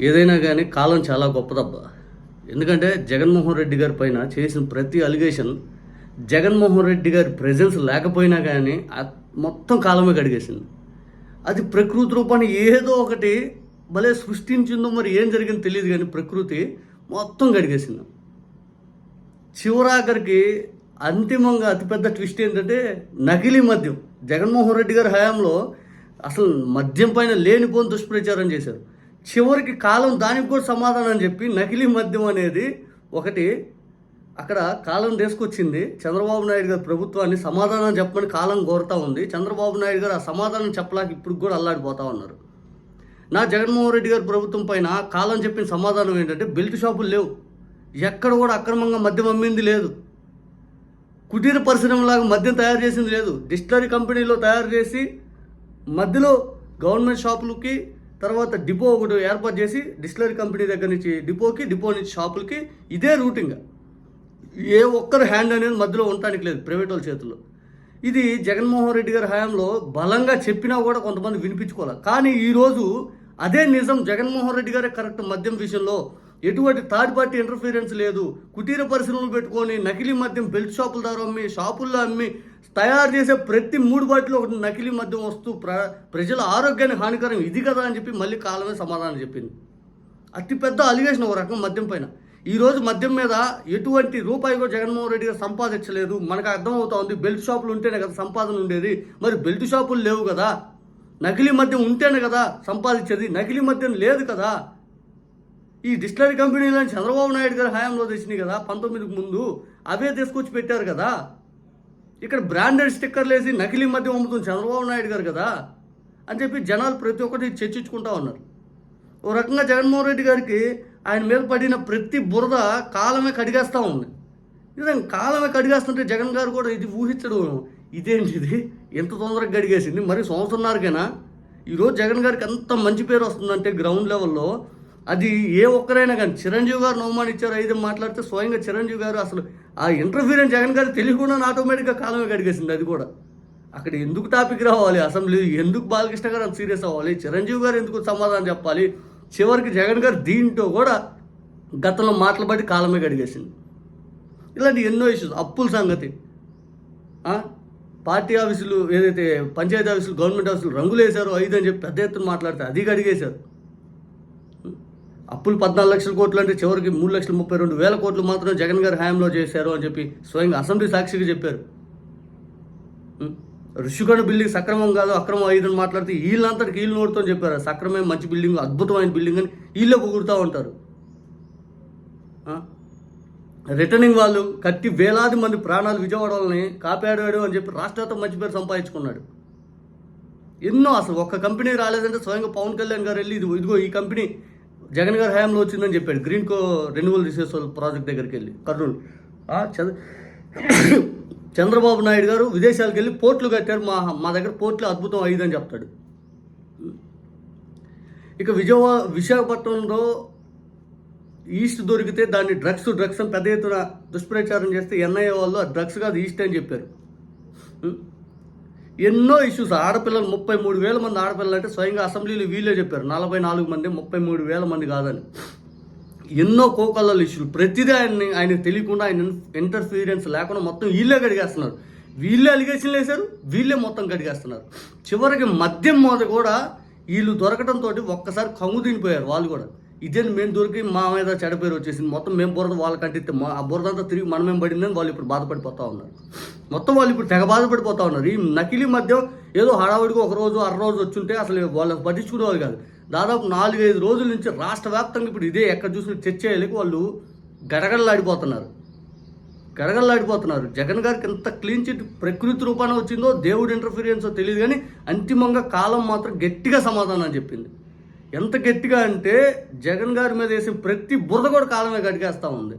ఏదైనా కానీ కాలం చాలా గొప్పదబ్బా. ఎందుకంటే జగన్మోహన్ రెడ్డి గారి పైన చేసిన ప్రతి అలిగేషన్ జగన్మోహన్ రెడ్డి గారి ప్రెజెన్స్ లేకపోయినా కానీ మొత్తం కాలమే గడిగేసింది అది ప్రకృతి రూపాన్ని ఏదో ఒకటి భలే సృష్టించిందో మరి ఏం జరిగిందో తెలియదు కానీ ప్రకృతి మొత్తం గడిగేసింది చివరాఖరికి అంతిమంగా అతిపెద్ద ట్విస్ట్ ఏంటంటే నకిలీ మద్యం. జగన్మోహన్ రెడ్డి గారి హయాంలో అసలు మద్యం పైన లేనిపోని దుష్ప్రచారం చేశారు. చివరికి కాలం దానికి కూడా సమాధానం చెప్పి నకిలీ మద్యం అనేది ఒకటి అక్కడ కాలం తీసుకొచ్చింది. చంద్రబాబు నాయుడు గారి ప్రభుత్వాన్ని సమాధానం చెప్పమని కాలం కోరుతూ ఉంది. చంద్రబాబు నాయుడు గారు ఆ సమాధానం చెప్పలేక ఇప్పుడు కూడా అల్లాడిపోతా ఉన్నారు. నా జగన్మోహన్ రెడ్డి గారి ప్రభుత్వం పైన కాలం చెప్పిన సమాధానం ఏంటంటే బెల్ట్ షాపులు లేవు. ఎక్కడ కూడా అక్రమంగా మద్యం అమ్మింది లేదు. కుటీర పరిశ్రమలాగా మద్యం తయారు చేసింది లేదు. డిస్టిలరీ కంపెనీలో తయారు చేసి మధ్యలో గవర్నమెంట్ షాపులకి తర్వాత డిపో ఒకటి ఏర్పాటు చేసి డిస్టిలరీ కంపెనీ దగ్గర నుంచి డిపోకి డిపో నుంచి షాపులకి ఇదే రూటింగ్. ఏ ఒక్కరు హ్యాండ్ అనేది మధ్యలో ఉండటానికి లేదు ప్రైవేట్ వాళ్ళ చేతుల్లో. ఇది జగన్మోహన్ రెడ్డి గారి హయాంలో బలంగా చెప్పినా కూడా కొంతమంది వినిపించుకోవాలి. కానీ ఈరోజు అదే నిజం జగన్మోహన్ రెడ్డి గారే కరెక్ట్ మద్యం విషయంలో. ఎటువంటి థర్డ్ పార్టీ ఇంటర్ఫీరెన్స్ లేదు. కుటీర పరిశ్రమలు పెట్టుకొని నకిలీ మద్యం బెల్ట్ షాపుల ద్వారా అమ్మి షాపుల్లో అమ్మి తయారు చేసే ప్రతి మూడు బాటిలో ఒకటి నకిలీ మద్యం వస్తూ ప్ర ప్రజల ఆరోగ్యానికి హానికరం ఇది కదా అని చెప్పి మళ్ళీ కాలమే సమాధానం చెప్పింది. అతిపెద్ద అలిగేషన్ ఒక రకం మద్యం పైన. ఈ రోజు మద్యం మీద ఎటువంటి రూపాయి కూడా జగన్మోహన్ రెడ్డి గారు సంపాదించలేదు. మనకు అర్థమవుతా ఉంది బెల్ట్ షాపులు ఉంటేనే కదా సంపాదన ఉండేది. మరి బెల్ట్ షాపులు లేవు కదా. నకిలీ మద్యం ఉంటేనే కదా సంపాదించేది. నకిలీ మద్యం లేదు కదా. ఈ డిస్టిలరీ కంపెనీలను చంద్రబాబు నాయుడు గారు హయాంలో తెచ్చినాయి కదా పంతొమ్మిదికి ముందు. అవే తీసుకొచ్చి పెట్టారు కదా. ఇక్కడ బ్రాండెడ్ స్టిక్కర్లు వేసి నకిలీ మద్యం అమ్ముతుంది చంద్రబాబు నాయుడు గారు కదా అని చెప్పి జనాలు ప్రతి ఒక్కటి చర్చించుకుంటా ఉన్నారు. ఓ రకంగా జగన్మోహన్ రెడ్డి గారికి ఆయన మీద పడిన ప్రతి బురద కాలమే కడిగేస్తూ ఉంది. నిజంగా కాలమే కడిగేస్తుంటే జగన్ గారు కూడా ఇది ఊహించడం ఇదేంటి ఇది? ఎంత తొందరగా గడిగేసింది మరి సంవత్సరంన్నరకేనా? ఈరోజు జగన్ గారికి ఎంత మంచి పేరు వస్తుందంటే గ్రౌండ్ లెవెల్లో అది ఏ ఒక్కరైనా కానీ చిరంజీవి గారు అవమానించారు అయితే మాట్లాడితే స్వయంగా చిరంజీవి గారు అసలు ఆ ఇంటర్ఫీరెన్స్ జగన్ గారు తెలియకుండా ఆటోమేటిక్గా కాలమే గడిగేసింది అది కూడా. అక్కడ ఎందుకు టాపిక్ రావాలి? అసెంబ్లీ ఎందుకు బాలకృష్ణ గారు అంత సీరియస్ అవ్వాలి? చిరంజీవి గారు ఎందుకు సమాధానం చెప్పాలి? చివరికి జగన్ గారు దీంట్లో కూడా గతంలో మాటలు పడి కాలమే గడిగేసింది ఇలాంటి ఎన్నో ఇష్యూస్ అప్పుల సంగతి. పార్టీ ఆఫీసులు ఏదైతే పంచాయతీ ఆఫీసులు గవర్నమెంట్ ఆఫీసులు రంగులు వేశారు ఐదు అని చెప్పి పెద్ద ఎత్తున మాట్లాడితే అది గడిగేశారు అప్పులు పద్నాలుగు లక్షల కోట్లు అంటే చివరికి మూడు లక్షల ముప్పై రెండు వేల కోట్లు మాత్రం జగన్ గారి హయాంలో చేశారు అని చెప్పి స్వయంగా అసెంబ్లీ సాక్షిగా చెప్పారు. ఋషికొండ బిల్డింగ్ సక్రమం కాదు అక్రమం ఐదు మాట్లాడితే వీళ్ళంతటికి వీళ్ళు నోడుతో చెప్పారు. సక్రమే మంచి బిల్డింగ్ అద్భుతమైన బిల్డింగ్ అని వీళ్ళే కుగురుతూ ఉంటారు. రిటర్నింగ్ వాళ్ళు కట్టి వేలాది మంది ప్రాణాలు విజయవాడ వాళ్ళని కాపాడాడు అని చెప్పి రాష్ట్రంతో మంచి పేరు సంపాదించుకున్నాడు. ఎన్నో అసలు ఒక్క కంపెనీ రాలేదంటే స్వయంగా పవన్ కళ్యాణ్ గారు వెళ్ళి ఇది ఇదిగో ఈ కంపెనీ జగన్ గారి హయాంలో వచ్చిందని చెప్పాడు. Green co renewal resource project దగ్గరికి వెళ్ళి. కర్నూలు. చంద్ర చంద్రబాబు నాయుడు గారు విదేశాలకు వెళ్ళి పోర్ట్లు కట్టారు. మా మా దగ్గర పోర్ట్లు అద్భుతం అయ్యిందని చెప్తాడు. ఇక విజయవా విశాఖపట్నంలో ఈస్ట్ దొరికితే దాన్ని డ్రగ్స్ డ్రగ్స్ అని పెద్ద ఎత్తున దుష్ప్రచారం చేస్తే ఎన్ఐఏ వాళ్ళు ఆ డ్రగ్స్ కాదు ఈస్ట్ అని చెప్పారు. ఎన్నో ఇష్యూస్ ఆడపిల్లలు ముప్పై మూడు వేల మంది ఆడపిల్లలు అంటే స్వయంగా అసెంబ్లీలో వీళ్ళే చెప్పారు. నలభై నాలుగు మంది ముప్పై మూడు వేల మంది కాదని. ఎన్నో కోకల్లల ఇష్యూలు. ప్రతిదీ ఆయన్ని ఆయనకు తెలియకుండా ఆయన ఇంటర్ఫీరియన్స్ లేకుండా మొత్తం వీళ్ళే కడిగేస్తున్నారు. వీళ్ళే అలిగేషన్లు వేశారు వీళ్ళే మొత్తం కడిగేస్తున్నారు. చివరికి మద్యం మీద కూడా వీళ్ళు దొరకడంతో ఒక్కసారి కంగు తినిపోయారు వాళ్ళు కూడా. ఇదే మేము దొరికి మా మీద చెడపేరు వచ్చేసింది. మొత్తం మేము బురద వాళ్ళకంటే ఆ మా అంతా తిరిగి మనమేం పడిందని వాళ్ళు ఇప్పుడు బాధపడిపోతా ఉన్నారు. మొత్తం వాళ్ళు ఇప్పుడు తెగ బాధపడిపోతా ఉన్నారు. ఈ నకిలీ మద్యం ఏదో హడావుడికి ఒక రోజు అర రోజు వచ్చుంటే అసలు వాళ్ళకి పట్టించుకునేవాళ్ళు కాదు. దాదాపు నాలుగైదు రోజుల నుంచి రాష్ట్ర వ్యాప్తంగా ఇప్పుడు ఇదే ఎక్కడ చూసిన చర్చ చేయలేక వాళ్ళు గడగడలాడిపోతున్నారు. గడగడలాడిపోతున్నారు. జగన్ గారికి ఎంత క్లీన్ చిట్ ప్రకృతి రూపాన వచ్చిందో దేవుడు ఇంటర్ఫీరియన్సో తెలియదు కానీ అంతిమంగా కాలం మాత్రం గట్టిగా సమాధానం చెప్పింది. ఎంత గట్టిగా అంటే జగన్ గారి మీద వేసిన ప్రతి బురద కూడా కాలమే గడిగేస్తూ ఉంది.